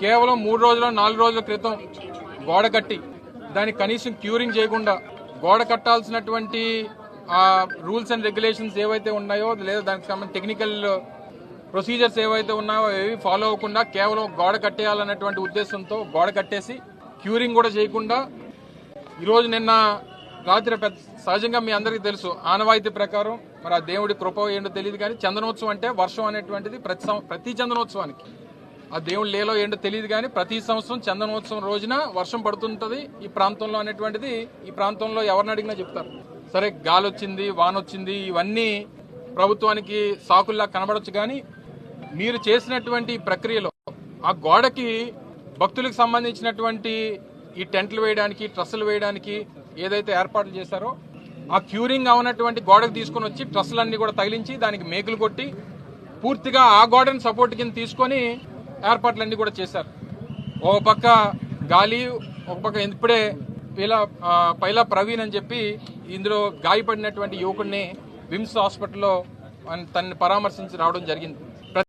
కేవలం మూడు రోజుల నాలుగు రోజుల క్రితం గోడ కట్టి దానికి కనీసం క్యూరింగ్ చేయకుండా గోడ కట్టాల్సినటువంటి రూల్స్ అండ్ రెగ్యులేషన్స్ ఏవైతే ఉన్నాయో లేదా దానికి సంబంధించిన టెక్నికల్ ప్రొసీజర్స్ ఏవైతే ఉన్నాయో ఏవి ఫాలో అవ్వకుండా కేవలం గోడ కట్టేయాలన్నటువంటి ఉద్దేశంతో గోడ కట్టేసి క్యూరింగ్ కూడా చేయకుండా ఈరోజు నిన్న రాత్రి పెద్ద సహజంగా మీ అందరికీ తెలుసు ఆనవాయితీ ప్రకారం మరి ఆ దేవుడి కృప ఏంటో తెలియదు కానీ చందనోత్సవం అంటే వర్షం అనేటువంటిది ప్రతి ప్రతి చందనోత్సవానికి. ఆ దేవుడు లేలో ఏంటో తెలియదు కానీ ప్రతి సంవత్సరం చందనోత్సవం రోజున వర్షం పడుతుంటది ఈ ప్రాంతంలో అనేటువంటిది. ఈ ప్రాంతంలో ఎవరిని అడిగినా చెప్తారు. సరే గాలి వచ్చింది వాన వచ్చింది ఇవన్నీ ప్రభుత్వానికి సాకుల్లా కనబడొచ్చు కానీ మీరు చేసినటువంటి ప్రక్రియలో ఆ గోడకి భక్తులకు సంబంధించినటువంటి ఈ టెంట్లు వేయడానికి ట్రస్సులు వేయడానికి ఏదైతే ఏర్పాట్లు చేశారో ఆ క్యూరింగ్ అవునటువంటి గోడకు తీసుకొని వచ్చి ట్రస్సులన్నీ కూడా తగిలించి దానికి మేకులు కొట్టి పూర్తిగా ఆ గోడను సపోర్ట్ కింద తీసుకొని ఏర్పాట్లన్నీ కూడా చేశారు. ఒక పక్క గాలి ఒక పక్క ఇప్పుడే పైలా పైలా ప్రవీణ్ అని చెప్పి ఇందులో గాయపడినటువంటి యువకుడిని విమ్స్ హాస్పిటల్లో తనని పరామర్శించి రావడం జరిగింది.